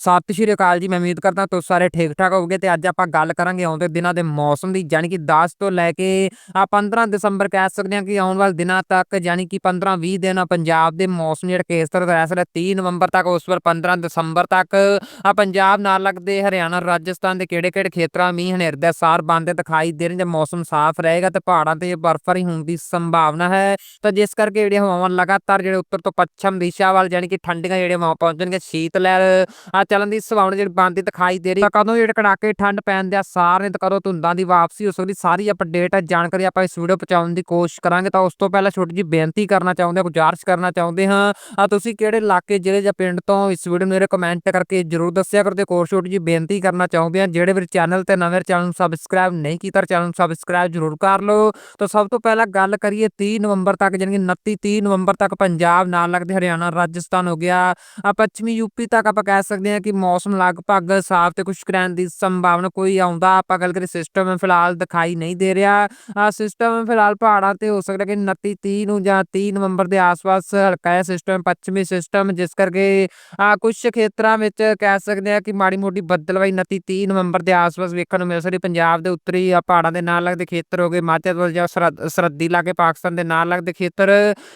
ਸਤਿ ਸ਼੍ਰੀ ਅਕਾਲ ਜੀ, ਮੈਂ ਉਮੀਦ ਕਰਦਾ ਤੁਸੀਂ ਸਾਰੇ ਠੀਕ ਠਾਕ ਹੋਵੋਗੇ ਤੇ ਅੱਜ ਆਪਾਂ ਗੱਲ ਕਰਾਂਗੇ ਆਉਂਦੇ ਦਿਨਾਂ ਦੇ ਮੌਸਮ ਦੀ ਯਾਨੀ ਕਿ 10 ਤੋਂ ਲੈ ਕੇ ਆ 15 ਦਸੰਬਰ ਕਹਿ ਸਕਦੇ ਹਾਂ ਕਿ ਆਉਣ ਵਾਲੇ ਦਿਨਾਂ ਤੱਕ ਯਾਨੀ ਕਿ 15 20 ਦਿਨ ਪੰਜਾਬ ਦੇ ਮੌਸਮ ਜਿਹੜਾ ਕਿ ਤਰ੍ਹਾਂ ਦਾ ਰਹਿ ਸਕਦਾ 30 ਨਵੰਬਰ ਤੱਕ, ਉਸ ਵਾਰ 15 ਦਸੰਬਰ ਤੱਕ ਆ ਪੰਜਾਬ ਨਾਲ ਲੱਗਦੇ ਹਰਿਆਣਾ, ਰਾਜਸਥਾਨ ਦੇ ਕਿਹੜੇ ਕਿਹੜੇ ਖੇਤਰਾਂ ਮੀਂਹ ਹਨੇਰ ਦੇ ਸਾਰ ਬੰਦੇ ਦਿਖਾਈ ਦੇ ਰਹੇ ਮੌਸਮ ਸਾਫ਼ ਰਹੇਗਾ ਤੇ ਪਹਾੜਾਂ ਤੇ ਬਰਫ਼ਬਾਰੀ ਹੋਣ ਦੀ ਸੰਭਾਵਨਾ ਹੈ। ਤਾਂ ਜਿਸ ਕਰਕੇ ਜਿਹੜੀਆਂ ਹਵਾਵਾਂ ਲਗਾਤਾਰ ਜਿਹੜੇ ਉੱਤਰ ਤੋਂ ਪੱਛਮ ਦਿਸ਼ਾ ਵੱਲ ਯਾਨੀ ਕਿ ਠੰਡੀਆਂ ਜਿਹੜੀਆਂ ਹਵਾਵਾਂ ਪਹੁੰਚਣਗੀਆਂ ਸ਼ੀਤ ਲਹਿਰ ਚੱਲਣ ਦੀ ਸੰਭਾਵਨਾ ਜਿਹੜੀ ਬਣਦੀ ਦਿਖਾਈ ਦੇ ਰਹੀ ਤਾਂ ਕਦੋਂ ਜਿਹੜੇ ਕੜਾਕੇ ਠੰਡ ਪੈਣ ਦੇ ਆਸਾਰ ਨੇ ਤੇ ਕਦੋਂ ਧੁੰਦਾਂ ਦੀ ਵਾਪਸੀ ਹੋ ਸਕਦੀ, ਸਾਰੀ ਅਪਡੇਟ ਹੈ ਜਾਣਕਾਰੀ ਆਪਾਂ ਇਸ ਵੀਡੀਓ ਪਹੁੰਚਾਉਣ ਦੀ ਕੋਸ਼ਿਸ਼ ਕਰਾਂਗੇ। ਤਾਂ ਉਸ ਤੋਂ ਪਹਿਲਾਂ ਛੋਟੀ ਜਿਹੀ ਬੇਨਤੀ ਕਰਨਾ ਚਾਹੁੰਦੇ ਹਾਂ ਗੁਜ਼ਾਰਿਸ਼ ਕਰਨਾ ਚਾਹੁੰਦੇ ਹਾਂ। ਆ ਤੁਸੀਂ ਕਿਹੜੇ ਇਲਾਕੇ, ਜ਼ਿਲ੍ਹੇ ਜਾਂ ਪਿੰਡ ਤੋਂ ਇਸ ਵੀਡੀਓ ਨੂੰ ਮੇਰੇ ਕਮੈਂਟ ਕਰਕੇ ਜਰੂਰ ਦੱਸਿਆ ਕਰੋ ਤੇ ਇੱਕ ਹੋਰ ਛੋਟੀ ਜਿਹੀ ਬੇਨਤੀ ਕਰਨਾ ਚਾਹੁੰਦੇ ਹਾਂ। ਜਿਹੜੇ ਵੀ ਚੈਨਲ ਤੇ ਨਵੇਂ ਚੈਨਲ ਨੂੰ ਸਬਸਕ੍ਰਾਈਬ ਨਹੀਂ ਕੀਤਾ, ਚੈਨਲ ਨੂੰ ਸਬਸਕ੍ਰਾਈਬ ਜਰੂਰ ਕਰ ਲਓ। ਤਾਂ ਸਭ ਤੋਂ ਪਹਿਲਾਂ ਗੱਲ ਕਰੀਏ 30 ਨਵੰਬਰ ਤੱਕ ਯਾਨੀ ਕਿ 29 30 ਨਵੰਬਰ ਤੱਕ ਪੰਜਾਬ ਨਾਲ ਲੱਗਦੇ ਹਰਿਆਣਾ, ਰਾਜਸਥਾਨ ਹੋ ਗਿਆ। ਆ ਪੱਛਮੀ ਯੂਪੀ ਤੱਕ ਆਪਾਂ ਕਹਿ ਸਕਦੇ ਹਾਂ ਕਿ ਮੌਸਮ ਲਗਭਗ ਸਾਫ਼ ਤੇ ਖੁਸ਼ਕ ਰਹਿਣ ਦੀ ਸੰਭਾਵਨਾ ਕੋਈ ਆਉਂਦਾ, ਆਪਾਂ ਗੱਲ ਕਰੀਏ ਸਿਸਟਮ ਫਿਲਹਾਲ ਦਿਖਾਈ ਨਹੀਂ ਦੇ ਰਿਹਾ। ਆ ਸਿਸਟਮ ਫਿਲਹਾਲ ਪਹਾੜਾਂ ਤੇ ਹੋ ਸਕਦਾ ਕਿ 29 30 ਨੂੰ ਜਾਂ 30 ਨਵੰਬਰ ਦੇ ਆਸ-ਪਾਸ ਹਲਕਾ ਜਿਹਾ ਸਿਸਟਮ ਪੱਛਮੀ ਸਿਸਟਮ ਜਿਸ ਕਰਕੇ ਆ ਕੁਝ ਖੇਤਰਾਂ ਵਿੱਚ ਕਹਿ ਸਕਦੇ ਆ ਕਿ ਮਾੜੀ ਮੋਟੀ ਬੱਦਲਵਾਈ 29 30 ਨਵੰਬਰ ਦੇ ਆਸ-ਪਾਸ ਵੇਖਣ ਨੂੰ ਮਿਲ ਸਕਦੀ। ਪੰਜਾਬ ਦੇ ਉੱਤਰੀ ਪਹਾੜਾਂ ਦੇ ਨਾਲ ਲੱਗਦੇ ਖੇਤਰ ਹੋ ਗਏ, ਹਿਮਾਚਲ ਜਾਂ ਸਰਹੱਦ ਸਰਹੱਦੀ ਇਲਾਕੇ ਪਾਕਿਸਤਾਨ ਦੇ ਨਾਲ ਲੱਗਦੇ ਖੇਤਰ।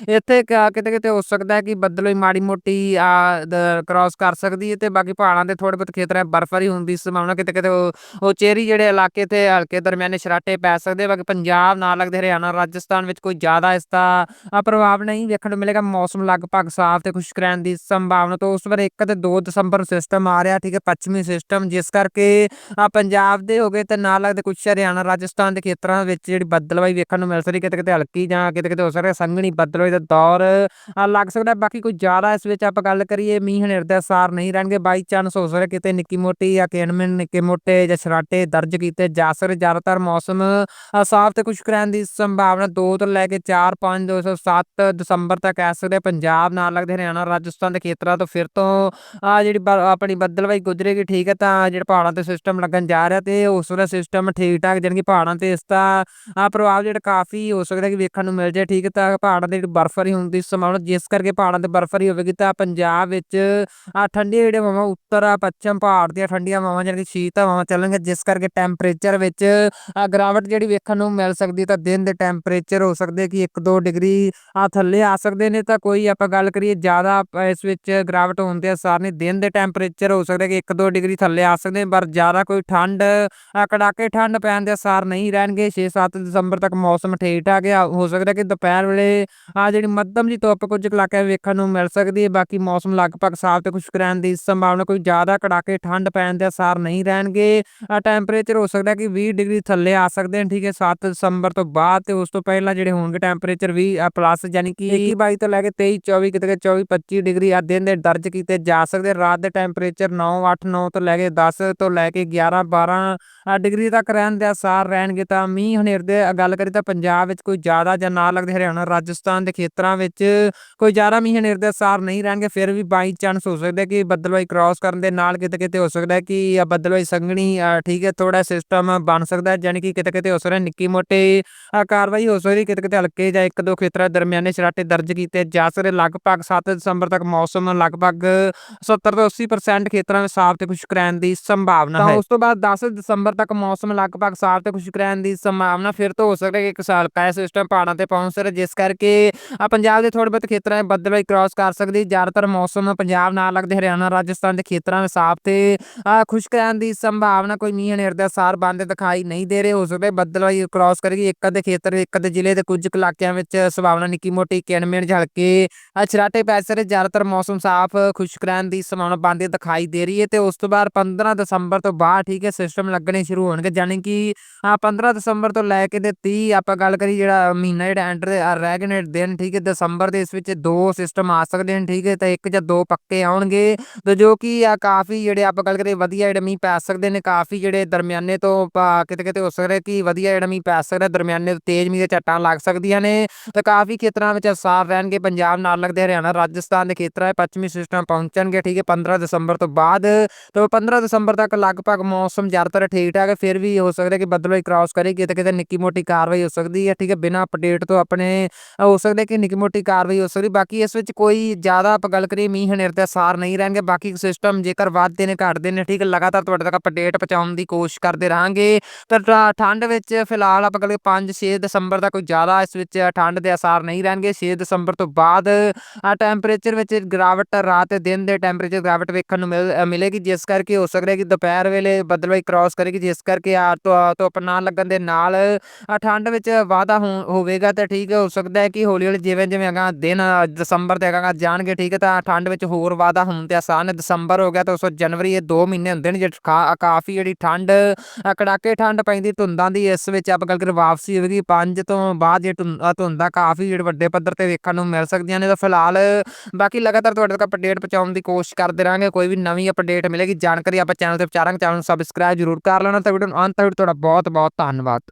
ਇੱਥੇ ਕਿਤੇ ਕਿਤੇ ਹੋ ਸਕਦਾ ਹੈ ਕਿ ਬੱਦਲਵਾਈ ਮਾੜੀ ਮੋਟੀ ਆ ਕ੍ਰਾਸ ਕਰ ਸਕਦੀ ਹੈ ਤੇ ਬਾਕੀ ਪਹਾੜਾਂ ਦੇ ਥੋੜੇ ਬਹੁਤ ਖੇਤਰ ਹੈ ਬਰਫ਼ਬਾਰੀ ਹੋਣ ਦੀ ਸੰਭਾਵਨਾ ਕਿਤੇ ਕਿਤੇ ਉਹ ਚੇਰੀ ਜਿਹੜੇ ਇਲਾਕੇ ਤੇ ਹਲਕੇ ਦਰਮਿਆਨੇ ਛਰਾਟੇ ਪੈ ਸਕਦੇ ਬਾਕੀ ਪੰਜਾਬ ਨਾਲ ਲੱਗਦੇ ਹਰਿਆਣਾ, ਰਾਜਸਥਾਨ ਵਿੱਚ ਕੋਈ ਜ਼ਿਆਦਾ ਇਸ ਦਾ ਪ੍ਰਭਾਵ ਨਹੀਂ ਵੇਖਣ ਨੂੰ ਮਿਲੇਗਾ, ਮੌਸਮ ਲਗਭਗ ਸਾਫ਼ ਤੇ ਖੁਸ਼ਕ ਰਹਿਣ ਦੀ ਸੰਭਾਵਨਾ ਤੋਂ ਉਸ ਵਾਰ 1 ਤੇ 2 ਦਸੰਬਰ ਸਿਸਟਮ ਆ ਰਿਹਾ, ਠੀਕ ਹੈ, ਪੱਛਮੀ ਸਿਸਟਮ ਜਿਸ ਕਰਕੇ ਪੰਜਾਬ ਦੇ ਹੋ ਗਏ ਤੇ ਨਾਲ ਲੱਗਦੇ ਕੁਝ ਹਰਿਆਣਾ, ਰਾਜਸਥਾਨ ਦੇ ਖੇਤਰਾਂ ਵਿੱਚ ਜਿਹੜੀ ਬੱਦਲਵਾਈ ਵੇਖਣ ਨੂੰ ਮਿਲ ਸਕਦੀ, ਕਿਤੇ ਕਿਤੇ ਹਲਕੀ ਜਾਂ ਕਿਤੇ ਕਿਤੇ ਹੋ ਸਕਦਾ ਸੰਘਣੀ ਬੱਦਲਵਾਈ ਦਾ ਦੌਰ ਲੱਗ ਸਕਦਾ, ਬਾਕੀ ਕੋਈ ਜ਼ਿਆਦਾ ਇਸ ਵਿੱਚ ਆਪਾਂ ਗੱਲ ਕਰੀਏ, ਮੀਂਹ ਹਨੇਰ ਦਾ ਸਾਰ ਨਹੀਂ ਰਹਿਣਗੇ, ਬਾਈ ਚਾਂਸ ਹੋ ਸਕਦਾ ਕਿਤੇ ਨਿੱਕੀ ਮੋਟੀ ਜਾਂ ਕਿਣਮਿਣ ਨਿੱਕੇ ਮੋਟੇ ਜਾਂ ਛਰਾਟੇ ਦਰਜ ਕੀਤੇ ਜਾ ਸਕਦੇ ਜ਼ਿਆਦਾਤਰ ਮੌਸਮ ਸਾਫ਼ ਤੇ ਖੁਸ਼ਕ ਰਹਿਣ ਦੀ ਸੰਭਾਵਨਾ 2 ਤੋਂ ਲੈ ਕੇ 4 5 207 ਦਸੰਬਰ ਤੱਕ ਕਹਿ ਸਕਦੇ ਪੰਜਾਬ ਨਾਲ ਲੱਗਦੇ ਹਰਿਆਣਾ, ਰਾਜਸਥਾਨ ਦੇ ਖੇਤਰਾਂ ਤੋਂ ਫਿਰ ਤੋਂ ਆ ਜਿਹੜੀ ਆਪਣੀ ਬੱਦਲਵਾਈ ਗੁਜ਼ਰੇਗੀ, ਠੀਕ ਹੈ, ਤਾਂ ਜਿਹੜਾ ਪਹਾੜਾਂ ਤੇ ਸਿਸਟਮ ਲੱਗਣ ਜਾ ਰਿਹਾ ਤੇ ਉਸ ਵੇਲੇ ਸਿਸਟਮ ਠੀਕ ਠਾਕ ਜਾਨੀ ਕਿ ਪਹਾੜਾਂ ਤੇ ਇਸ ਦਾ ਪ੍ਰਭਾਵ ਜਿਹੜਾ ਕਾਫੀ ਹੋ ਸਕਦਾ ਕਿ ਵੇਖਣ ਨੂੰ ਮਿਲ ਜਾਏ, ਠੀਕ ਤਾਂ ਪਹਾੜਾਂ ਦੇ ਬਰਫ਼ਰੀ ਹੋਣ ਦੀ ਸੰਭਾਵਨਾ, ਜਿਸ ਕਰਕੇ ਪਹਾੜਾਂ ਤੇ ਬਰਫਰੀ ਹੋਵੇਗੀ ਤਾਂ ਪੰਜਾਬ ਵਿੱਚ ਆ ਠੰਡੀ ਜਿਹੜੇ ਹਵਾਵਾਂ ਉੱਤਰ, ਪੱਛਮ ਪਹਾੜ ਦੀਆਂ ਠੰਡੀਆਂ ਹਵਾਵਾਂ ਜਾਨੀ ਕਿ ਸ਼ੀਤ ਹਵਾਵਾਂ ਚੱਲਣਗੀਆਂ, ਜਿਸ ਕਰਕੇ ਟੈਂਪਰੇਚਰ ਵਿੱਚ ਗਿਰਾਵਟ ਜਿਹੜੀ ਵੇਖਣ ਨੂੰ ਮਿਲ ਸਕਦੀ ਤਾਂ ਦਿਨ ਦੇ ਟੈਂਪਰੇਚਰ ਹੋ ਸਕਦੇ ਕਿ 1-2 ਡਿਗਰੀ, ਆ, ਥੱਲੇ ਆ ਸਕਦੇ ਨੇ। ਤਾਂ ਕੋਈ ਆਪਾਂ ਗੱਲ ਕਰੀਏ ਜ਼ਿਆਦਾ ਇਸ ਵਿੱਚ ਗਿਰਾਵਟ ਹੋਣ ਦੇ ਅਸਾਰ ਨਹੀਂ। ਦਿਨ ਦੇ ਟੈਂਪਰੇਚਰ ਹੋ ਸਕਦਾ ਕਿ 1-2 ਡਿਗਰੀ ਥੱਲੇ ਆ ਸਕਦੇ ਪਰ ਜ਼ਿਆਦਾ ਕੋਈ ਠੰਡ ਕੜਾਕੇ ਠੰਡ ਪੈਣ ਦੇ ਅਸਾਰ ਨਹੀਂ ਰਹਿਣਗੇ। 6-7 ਦਸੰਬਰ ਤੱਕ ਮੌਸਮ ਠੀਕ ਠਾਕ ਆ। ਹੋ ਸਕਦਾ ਕਿ ਦੁਪਹਿਰ ਵੇਲੇ, ਆ, ਜਿਹੜੀ ਮੱਧਮ ਜੀ ਧੁੱਪ ਕੁਝ ਇਲਾਕਿਆਂ ਵੇਖਣ ਨੂੰ ਮਿਲ ਸਕਦੀ ਹੈ। ਬਾਕੀ ਮੌਸਮ ਲਗਭਗ ਸਾਫ਼ ਤੇ ਖੁਸ਼ਕ ਰਹਿਣ ਦੀ ਸੰਭਾਵਨਾ ਕੋਈ ਜ਼ਿਆਦਾ ਕੜਾਕੇ ਠੰਡ ਪੈਣ ਦੇ ਅਸਾਰ ਨਹੀਂ ਰਹਿਣਗੇ। ਆ ਟੈਂਪਰੇਚਰ ਹੋ ਸਕਦਾ ਕਿ 20 ਡਿਗਰੀ ਥੱਲੇ ਆ ਸਕਦੇ ਹਨ ਠੀਕ ਹੈ 7 ਦਸੰਬਰ ਤੋਂ ਬਾਅਦ ਤੇ ਉਸ ਤੋਂ ਪਹਿਲਾਂ ਜਿਹੜੇ ਹੋਣਗੇ ਟੈਂਪਰੇਚਰ 20 ਪਲੱਸ ਯਾਨੀ ਕਿ 21 22 ਤੋਂ ਲੈ ਕੇ 23 24 ਕਿਤੇ 24 25 ਡਿਗਰੀ ਆ ਦਿਨ ਦੇ ਦਰਜ ਕੀਤੇ ਜਾ ਸਕਦੇ ਰਾਤ ਦੇ ਟੈਂਪਰੇਚਰ 9 8 9 ਤੋਂ ਲੈ ਕੇ 10 ਤੋਂ ਲੈ ਕੇ 11 12 ਡਿਗਰੀ ਤੱਕ ਰਹਿਣ ਦੇ ਅਸਾਰ ਰਹਿਣਗੇ। ਤਾਂ ਮੀਂਹ ਹਨੇਰ ਦੇ ਗੱਲ ਕਰੀ ਤਾਂ ਪੰਜਾਬ ਵਿੱਚ ਕੋਈ ਜ਼ਿਆਦਾ ਜਾਂ ਨਾ ਲੱਗਦੇ ਹਰਿਆਣਾ ਰਾਜਸਥਾਨ ਦੇ ਖੇਤਰਾਂ ਵਿੱਚ ਕੋਈ ਜ਼ਿਆਦਾ ਮੀਂਹ ਹਨੇਰ ਦੇ ਅਸਾਰ ਨਹੀਂ ਰਹਿਣਗੇ ਫਿਰ ਵੀ ਬਾਈ ਚਾਂਸ ਹੋ ਸਕਦਾ ਕਿ ਬੱਦਲਵਾਈ ਕ੍ਰਾਸ ਕਰਨ ਦੇ ਨਾਲ ਕਿਤੇ ਕਿਤੇ ਹੋ ਸਕਦਾ ਕਿ ਆ ਬੱਦਲਵਾਈ ਸੰਘਣੀ ਠੀਕ ਹੈ ਥੋੜਾ ਸਿਸਟਮ ਬਣ ਸਕਦਾ ਯਾਨੀ ਕਿ ਕਿਤੇ ਕਿਤੇ ਹੋ ਸਕਦਾ ਨਿੱਕੀ ਮੋਟੇ ਕਾਰਵਾਈ ਹੋ ਸਕਦੀ ਕਿਤੇ ਕਿਤੇ ਹਲਕੇ ਜਾਂ ਇੱਕ ਦੋ ਖੇਤਰਾਂ ਦਰਮਿਆਨੇ ਛਰਾਟੇ ਦਰਜ ਕੀਤੇ ਜਾ ਸਕਦੇ ਲਗਭਗ 7 ਦਸੰਬਰ ਤੱਕ ਮੌਸਮ ਲਗਭਗ 70 ਤੋਂ 80% ਖੇਤਰਾਂ ਵਿੱਚ ਸਾਫ਼ ਤੇ ਖੁਸ਼ਕ ਰਹਿਣ ਦੀ ਸੰਭਾਵਨਾ ਹੈ। ਉਸ ਤੋਂ ਬਾਅਦ 10 ਦਸੰਬਰ ਤੱਕ ਮੌਸਮ ਲਗਭਗ ਸਾਫ਼ ਤੇ ਖੁਸ਼ਕ ਰਹਿਣ ਦੀ ਸੰਭਾਵਨਾ ਫਿਰ ਤੋਂ ਹੋ ਸਕਦਾ ਕਿ ਇੱਕ ਸਾਲ ਕਾ ਸਿਸਟਮ ਪਹਾੜਾਂ ਤੇ ਪਹੁੰਚ ਸਕਦਾ ਜਿਸ ਕਰਕੇ ਆ ਪੰਜਾਬ ਦੇ ਥੋੜੇ ਬਹੁਤ ਖੇਤਰਾਂ ਵਿੱਚ ਬੱਦਲਵਾਈ ਕ੍ਰਾਸ ਕਰ ਸਕਦੀ ਜ਼ਿਆਦਾਤਰ ਮੌਸਮ ਪੰਜਾਬ ਨਾਲ ਲੱਗਦੇ ਹਰਿਆਣਾ ਰਾਜਸਥਾਨ ਦੇ ਖੇਤਰਾਂ ਵਿੱਚ ਸਾਫ਼ ਤੇ ਖੁਸ਼ਕ ਰਹਿਣ ਦੀ ਸੰਭਾਵਨਾ ਕੋਈ ਮੀਂਹ ਹਨੇਰ ਦੇ ਅਸਾਰ ਬੰਦੇ ਦਿਖਾਈ ਨਹੀਂ ਦੇ ਰਹੇ, ਹੋ ਸਕਦੇ ਬੱਦਲਵਾਈ ਕ੍ਰਾਸ ਕਰੇਗੀ। ਇੱਕ ਅੱਧੇ ਖੇਤਰ, ਇੱਕ ਅੱਧੇ ਜ਼ਿਲ੍ਹੇ ਦੇ ਕੁਝ ਇਲਾਕਿਆਂ ਵਿੱਚ ਸੰਭਾਵਨਾ ਨਿੱਕੀ ਮੋਟੀ ਕਿਣਮਿਣ ਝਲਕੇ ਛਰਾਟੇ ਪੈ ਸਕਦੇ ਜ਼ਿਆਦਾਤਰ ਮੌਸਮ ਸਾਫ਼, ਖੁਸ਼ਕ ਰਹਿਣ ਦੀ ਸੰਭਾਵਨਾ ਬੰਦੇ ਦਿਖਾਈ ਦੇ ਰਹੀ ਹੈ ਤੇ ਉਸ ਤੋਂ ਬਾਅਦ 15 ਦਸੰਬਰ ਤੋਂ ਬਾਅਦ ਠੀਕ ਹੈ ਸਿਸਟਮ ਲੱਗਣੇ ਸ਼ੁਰੂ ਹੋਣਗੇ ਜਾਨੀ ਕਿ 15 ਦਸੰਬਰ ਤੋਂ ਲੈ ਕੇ ਤੇ 30 ਆਪਾਂ ਗੱਲ ਕਰੀ ਜਿਹੜਾ ਮਹੀਨਾ ਜਿਹੜਾ ਐਂਟਰ ਰਹਿ ਗਏ ਨੇ ਦਿਨ ਠੀਕ ਹੈ, ਦਸੰਬਰ ਦੇ ਇਸ ਵਿੱਚ ਦੋ ਸਿਸਟਮ ਆ ਸਕਦੇ ਨੇ ਠੀਕ ਹੈ, ਤਾਂ ਇੱਕ ਜਾਂ ਦੋ ਪੱਕੇ ਆਉਣਗੇ, ਤੇ ਜੋ ਕਿ ਆ, ਕਾਫੀ ਜਿਹੜੇ ਆਪਾਂ ਗੱਲ ਕਰੀਏ ਵਧੀਆ ਜਿਹੜੇ ਮੀਂਹ ਪੈ ਸਕਦੇ ਨੇ, ਕਾਫੀ ਜਿਹੜੇ ਦਰਮਿਆਨੇ ਤੋਂ ਕਿਤੇ ਕਿਤੇ ਹੋ ਸਕਦਾ ਕਿ ਵਧੀਆ ਜਿਹੜਾ ਮੀਂਹ ਪੈ ਸਕਦਾ, ਦਰਮਿਆਨੇ ਤੋਂ ਤੇਜ਼ ਮੀਂਹ ਦੇ ਝੱਟਾਂ ਲੱਗ ਸਕਦੀਆਂ ਨੇ। ਤੇ ਕਾਫੀ ਖੇਤਰਾਂ ਵਿੱਚ ਸਾਫ਼ ਰਹਿਣਗੇ, ਪੰਜਾਬ ਨਾਲ ਲੱਗਦੇ ਹਰਿਆਣਾ, ਰਾਜਸਥਾਨ ਦੇ ਖੇਤਰਾਂ ਪੱਛਮੀ ਸਿਸਟਮ ਪਹੁੰਚਣਗੇ, ਠੀਕ ਹੈ 15 ਦਸੰਬਰ ਤੋਂ ਬਾਅਦ। ਤੇ 15 ਦਸੰਬਰ ਤੱਕ ਲਗਭਗ ਮੌਸਮ ਜ਼ਿਆਦਾਤਰ ਠੀਕ ਠਾਕ ਹੈ, ਫਿਰ ਵੀ ਹੋ ਸਕਦਾ ਕਿ ਬੱਦਲਵਾਈ ਕ੍ਰਾਸ ਕਰੇ, ਕਿਤੇ ਕਿਤੇ ਨਿੱਕੀ ਮੋਟੀ ਕਾਰਵਾਈ ਹੋ ਸਕਦੀ ਹੈ, ਠੀਕ ਹੈ, ਬਿਨਾਂ ਅਪਡੇਟ ਤੋਂ ਆਪਣੇ ਹੋ ਸਕਦਾ ਕਿ ਨਿੱਕੀ ਮੋਟੀ ਕਾਰਵਾਈ ਹੋ ਸਕਦੀ, ਬਾਕੀ ਇਸ ਵਿੱਚ ਕੋਈ ਜ਼ਿਆਦਾ ਆਪਾਂ ਗੱਲ ਕਰੀਏ ਮੀਂਹ ਹਨੇਰ ਦਾ ਸਾਰ ਨਹੀਂ ਰਹਿਣਗੇ, ਬਾਕੀ ਸਿਸਟਮ ਜੇਕਰ ਵੱਧਦੇ ਨੇ, ਘਟਦੇ ਨੇ, ਠੀਕ, ਲਗਾਤਾਰ ਤੁਹਾਡੇ ਤੱਕ ਅਪਡੇਟ ਪਹੁੰਚਾਉਣ ਦੀ ਕੋਸ਼ਿਸ਼ ਕਰਦੇ ਰਹਾਂਗੇ। ਤਾਂ ਠੰਡ ਵਿੱਚ ਫਿਲਹਾਲ ਆਪਾਂ ਕਹਿੰਦੇ 5-6 ਦਸੰਬਰ ਦਾ ਕੋਈ ਜ਼ਿਆਦਾ ਇਸ ਵਿੱਚ ਠੰਡ ਦੇ ਅਸਾਰ ਨਹੀਂ ਰਹਿਣਗੇ। 6 ਦਸੰਬਰ ਤੋਂ ਬਾਅਦ ਟੈਂਪਰੇਚਰ ਵਿੱਚ ਗਿਰਾਵਟ ਰਾਤ ਤੇ ਦਿਨ ਦੇ ਟੈਂਪਰੇਚਰ ਗਿਰਾਵਟ ਵੇਖਣ ਨੂੰ ਮਿਲੇਗੀ, ਜਿਸ ਕਰਕੇ ਹੋ ਸਕਦਾ ਕਿ ਦੁਪਹਿਰ ਵੇਲੇ ਬਦਲਵਾਈ ਕ੍ਰਾਸ ਕਰੇਗੀ, ਜਿਸ ਕਰਕੇ ਆ ਧੁੱਪ ਨਾ ਲੱਗਣ ਦੇ ਨਾਲ ਠੰਡ ਵਿੱਚ ਵਾਧਾ ਹੋਵੇਗਾ ਤੇ ਠੀਕ, ਹੋ ਸਕਦਾ ਹੈ ਕਿ ਹੌਲੀ ਹੌਲੀ ਜਿਵੇਂ ਜਿਵੇਂ ਅਗਾ ਦਿਨ ਦਸੰਬਰ ਦੇ ਅਗਾ ਜਾਣਗੇ, ਠੀਕ ਹੈ ਤਾਂ ਠੰਡ ਵਿੱਚ ਹੋਰ ਵਾਧਾ ਹੋਣ ਤੇ ਆਸਾਨ ਦਸੰਬਰ ਦਸੰਬਰ ਹੋ ਗਿਆ ਤਾਂ ਉਸ ਜਨਵਰੀ ਇਹ 2 ਮਹੀਨੇ ਹੁੰਦੇ ਨੇ ਜਿਹੜੇ ਕਾਫੀ ਜਿਹੜੀ ਠੰਡ ਕੜਾਕੇ ਠੰਡ ਪੈਂਦੀ, ਧੁੰਦਾਂ ਦੀ, ਇਸ ਵਿੱਚ ਆਪਾਂ ਗੱਲ ਕਰ ਵਾਪਸੀ ਹੋਵੇਗੀ 5 ਤੋਂ ਬਾਅਦ ਜੇ ਧੁੰਦਾਂ ਕਾਫੀ ਜਿਹੜੇ ਵੱਡੇ ਪੱਧਰ ਤੇ ਵੇਖਣ ਨੂੰ ਮਿਲ ਸਕਦੀਆਂ ਨੇ ਤਾਂ ਫਿਲਹਾਲ ਬਾਕੀ ਲਗਾਤਾਰ ਤੁਹਾਡੇ ਤੱਕ ਅਪਡੇਟ ਪਹੁੰਚਾਉਣ ਦੀ ਕੋਸ਼ਿਸ਼ ਕਰਦੇ ਰਾਂਗੇ ਕੋਈ ਵੀ ਨਵੀਂ ਅਪਡੇਟ ਮਿਲੇਗੀ, ਜਾਣਕਾਰੀ ਆਪਾਂ ਚੈਨਲ ਤੇ ਵਿਚਾਰਾਂਗੇ ਚੈਨਲ ਨੂੰ ਸਬਸਕ੍ਰਾਈਬ ਜ਼ਰੂਰ ਕਰ ਲੈਣਾ, ਤਾਂ ਵੀਡੀਓ ਨੂੰ ਅੰਤ ਤੱਕ ਤੁਹਾਡਾ ਬਹੁਤ ਬਹੁਤ ਧੰਨਵਾਦ।